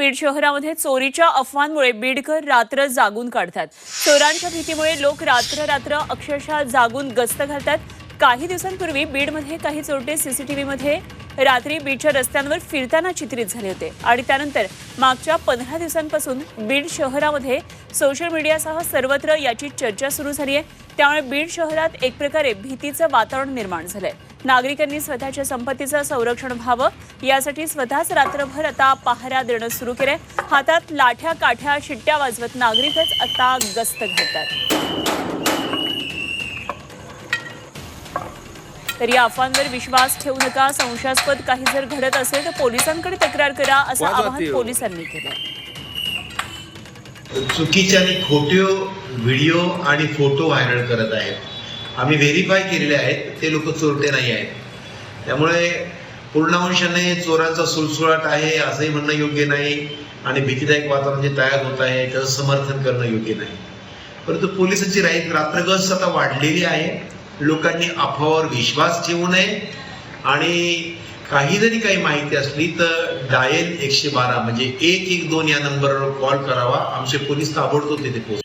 बीड शहरामध्ये चोरीच्या अफवांमुळे बीडकर रात्र जागून काढतात. चोरांच्या भीतीमुळे लोक रात्र रात्र अक्षरशः जागून गस्त घालतात. काही दिवसांपूर्वी बीडमध्ये काही चोरटे सीसीटीव्हीमध्ये रात्री बीडच्या रस्त्यांवर फिरताना चित्रित झाले होते. आणि त्यानंतर मागच्या पंधरा दिवसांपासून बीड शहरामध्ये सोशल मीडियासह सर्वत्र याची चर्चा सुरू झाली आहे. त्यामुळे बीड शहरात एक प्रकारे भीतीचं वातावरण निर्माण झालंय. नागरिकांनी स्वतःच्या संपत्तीचं संरक्षण व्हावं. यासाठी स्वतःच रात्रभर आता पहारा देणं सुरू केलंय. हातात लाठ्या काठ्या शिट्ट्या वाजवत नागरिकच आता गस्त घालतात. तर या अफवांवर विश्वास ठेवू नका संशयास्पद काही जर घडत असेल तर पोलिसांकडे तक्रार करा असं आवाहन. पोलिसांनी केलं चुकीचे आणि खोटे व्हिडिओ आणि फोटो व्हायरल करत आहेत. आम्ही व्हेरीफाय केलेले आहेत ते लोक चोरटे नाही आहेत. त्यामुळे पूर्ण अंशाने चोरांचा सुळसुळाट आहे असंही म्हणणं योग्य नाही. आणि भीतीदायक वातावरण जे तयार होत आहे त्याचं समर्थन करणं योग्य नाही. परंतु पोलिसांची राईट रात्रगस आता वाढलेली आहे. लोकांनी अफवावर विश्वास ठेवू नये. आणि काही जरी काही माहिती असली तर डायल एकशे बारा म्हणजे एक एक दोन या नंबरवर कॉल करावा. आमचे पोलीस ताबडतोब तिथे पोहोच